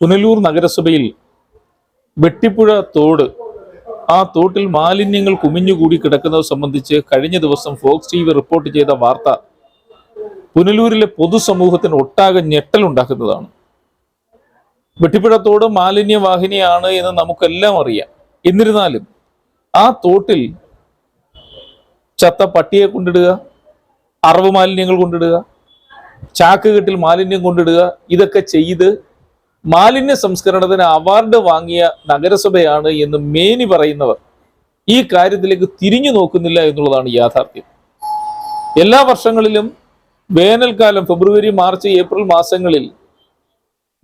പുനലൂർ നഗരസഭയിൽ വെട്ടിപ്പുഴ തോട്. ആ തോട്ടിൽ മാലിന്യങ്ങൾ കുമിഞ്ഞുകൂടി കിടക്കുന്നത് സംബന്ധിച്ച് കഴിഞ്ഞ ദിവസം ഫോക്സ് ടി റിപ്പോർട്ട് ചെയ്ത വാർത്ത പുനലൂരിലെ പൊതുസമൂഹത്തിന് ഒട്ടാകെ ഞെട്ടലുണ്ടാക്കുന്നതാണ് വെട്ടിപ്പുഴ തോട് മാലിന്യവാഹിനിയാണ് എന്ന് നമുക്കെല്ലാം അറിയാം. എന്നിരുന്നാലും ആ തോട്ടിൽ ചത്ത പട്ടിയെ കൊണ്ടിടുക അറവ് മാലിന്യങ്ങൾ കൊണ്ടിടുക ചാക്ക് കെട്ടിൽ മാലിന്യം കൊണ്ടിടുക ഇതൊക്കെ ചെയ്ത് മാലിന്യ സംസ്കരണത്തിന് അവാർഡ് വാങ്ങിയ നഗരസഭയാണ് എന്ന് മേനി പറയുന്നവർ ഈ കാര്യത്തിലേക്ക് തിരിഞ്ഞു നോക്കുന്നില്ല എന്നുള്ളതാണ് യാഥാർത്ഥ്യം. എല്ലാ വർഷങ്ങളിലും വേനൽക്കാലം ഫെബ്രുവരി മാർച്ച് ഏപ്രിൽ മാസങ്ങളിൽ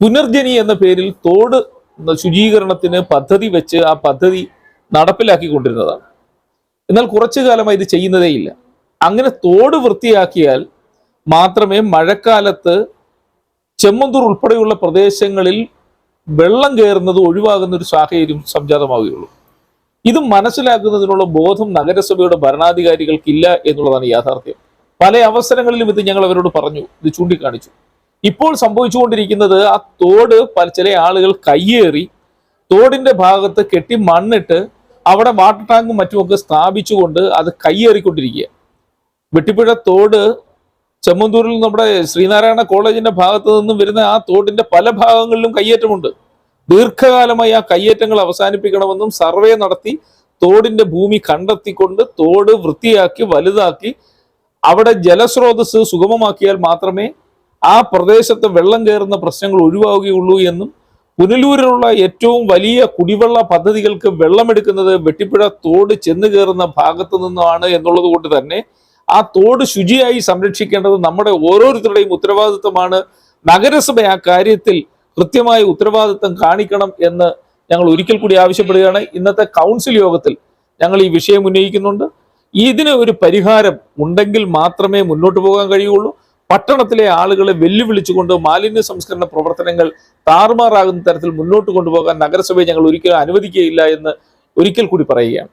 പുനർജനി എന്ന പേരിൽ തോട് ശുചീകരണത്തിന് പദ്ധതി വെച്ച് ആ പദ്ധതി നടപ്പിലാക്കിക്കൊണ്ടിരുന്നതാണ്. എന്നാൽ കുറച്ചു കാലമായി ഇത് ചെയ്യുന്നതേയില്ല. അങ്ങനെ തോട് വൃത്തിയാക്കിയാൽ മാത്രമേ മഴക്കാലത്ത് ചെമ്മന്തൂർ ഉൾപ്പെടെയുള്ള പ്രദേശങ്ങളിൽ വെള്ളം കയറുന്നത് ഒഴിവാകുന്ന ഒരു സാഹചര്യം സംജാതമാവുകയുള്ളൂ. ഇത് മനസ്സിലാക്കുന്നതിനുള്ള ബോധം നഗരസഭയുടെ ഭരണാധികാരികൾക്കില്ല എന്നുള്ളതാണ് യാഥാർത്ഥ്യം. പല അവസരങ്ങളിലും ഇത് ഞങ്ങൾ അവരോട് പറഞ്ഞു ഇത് ചൂണ്ടിക്കാണിച്ചു. ഇപ്പോൾ സംഭവിച്ചുകൊണ്ടിരിക്കുന്നത് ആ തോട് പല ചില ആളുകൾ കയ്യേറി തോടിന്റെ ഭാഗത്ത് കെട്ടി മണ്ണിട്ട് അവിടെ വാട്ടർ ടാങ്കും മറ്റുമൊക്കെ സ്ഥാപിച്ചുകൊണ്ട് അത് കയ്യേറിക്കൊണ്ടിരിക്കുക വെട്ടിപ്പുഴ തോട് ചെമ്മന്തൂരിൽ നമ്മുടെ ശ്രീനാരായണ കോളേജിന്റെ ഭാഗത്ത് നിന്നും വരുന്ന ആ തോടിന്റെ പല ഭാഗങ്ങളിലും കയ്യേറ്റമുണ്ട്. ദീർഘകാലമായി ആ കയ്യേറ്റങ്ങൾ അവസാനിപ്പിക്കണമെന്നും സർവേ നടത്തി തോടിന്റെ ഭൂമി കണ്ടെത്തിക്കൊണ്ട് തോട് വൃത്തിയാക്കി വലുതാക്കി അവിടെ ജലസ്രോതസ് സുഗമമാക്കിയാൽ മാത്രമേ ആ പ്രദേശത്ത് വെള്ളം കയറുന്ന പ്രശ്നങ്ങൾ ഒഴിവാവുകയുള്ളൂ എന്നും പുനലൂരിലുള്ള ഏറ്റവും വലിയ കുടിവെള്ള പദ്ധതികൾക്ക് വെള്ളമെടുക്കുന്നത് വെട്ടിപ്പുഴ തോട് ചെന്ന് കയറുന്ന ഭാഗത്തു നിന്നാണ് എന്നുള്ളത് കൊണ്ട് തന്നെ ആ തോട് ശുചിയായി സംരക്ഷിക്കേണ്ടത് നമ്മുടെ ഓരോരുത്തരുടെയും ഉത്തരവാദിത്വമാണ്. നഗരസഭ ആ കാര്യത്തിൽ കൃത്യമായ ഉത്തരവാദിത്വം കാണിക്കണം എന്ന് ഞങ്ങൾ ഒരിക്കൽ കൂടി ആവശ്യപ്പെടുകയാണ്. ഇന്നത്തെ കൗൺസിൽ യോഗത്തിൽ ഞങ്ങൾ ഈ വിഷയം ഉന്നയിക്കുന്നുണ്ട്. ഇതിന് ഒരു പരിഹാരം ഉണ്ടെങ്കിൽ മാത്രമേ മുന്നോട്ട് പോകാൻ കഴിയുള്ളൂ. പട്ടണത്തിലെ ആളുകളെ വെല്ലുവിളിച്ചുകൊണ്ട് മാലിന്യ സംസ്കരണ പ്രവർത്തനങ്ങൾ താറുമാറാകുന്ന തരത്തിൽ മുന്നോട്ട് കൊണ്ടുപോകാൻ നഗരസഭയെ ഞങ്ങൾ ഒരിക്കലും അനുവദിക്കുകയില്ല എന്ന് ഒരിക്കൽ കൂടി പറയുകയാണ്.